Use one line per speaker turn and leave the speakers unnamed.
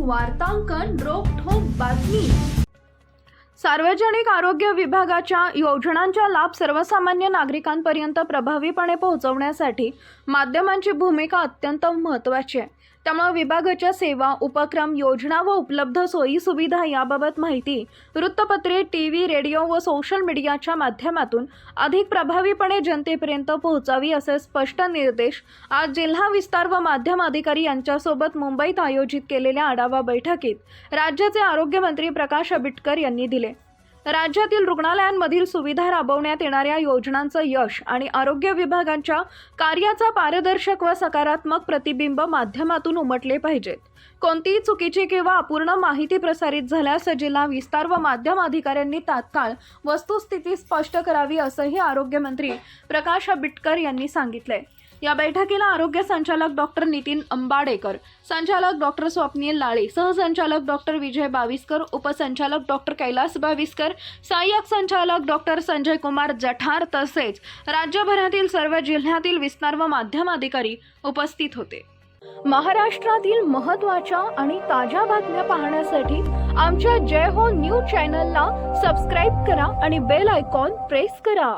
वार्तांकन रोखोक बातमी. सार्वजनिक आरोग्य विभागाच्या योजनांचा लाभ सर्वसामान्य नागरिकांपर्यंत प्रभावीपणे पोहोचवण्यासाठी माध्यमांची भूमिका अत्यंत महत्त्वाची आहे. त्यामुळे विभागाच्या सेवा उपक्रम योजना व उपलब्ध सोयी सुविधा याबाबत माहिती वृत्तपत्रे टी व्ही रेडिओ व सोशल मीडियाच्या माध्यमातून अधिक प्रभावीपणे जनतेपर्यंत पोहोचावी असे स्पष्ट निर्देश आज जिल्हा विस्तार व माध्यम अधिकारी यांच्यासोबत मुंबईत आयोजित केलेल्या आढावा बैठकीत राज्याचे आरोग्यमंत्री प्रकाश आंबेडकर यांनी दिले. राज्यातील रुग्णालयांमधील सुविधा राबवण्यात येणाऱ्या योजनांचं यश आणि आरोग्य विभागांच्या कार्याचा पारदर्शक व सकारात्मक प्रतिबिंब माध्यमातून उमटले पाहिजेत. कोणतीही चुकीची किंवा अपूर्ण माहिती प्रसारित झाल्यास जिल्हा विस्तार व माध्यम अधिकाऱ्यांनी तात्काळ वस्तुस्थिती स्पष्ट करावी असंही आरोग्यमंत्री प्रकाश आंबेडकर यांनी सांगितलंय. या बैठकीला आरोग्य संचालक डॉक्टर नितीन अंबाडेकर संचालक डॉक्टर स्वप्नील लाळे सहसंचालक डॉक्टर विजय बाविस्कर उपसंचालक डॉक्टर कैलास बाविस्कर सहाय्यक संचालक डॉक्टर संजय कुमार जठार तसेच राज्यभरातील सर्व जिल्ह्यातील विस्तार व माध्यम अधिकारी उपस्थित होते. महाराष्ट्रातील महत्त्वाच्या आणि ताज्या बातम्या पाहण्यासाठी आमच्या जय हो न्यूज चॅनलला सबस्क्राईब करा आणि बेल आयकॉन प्रेस करा.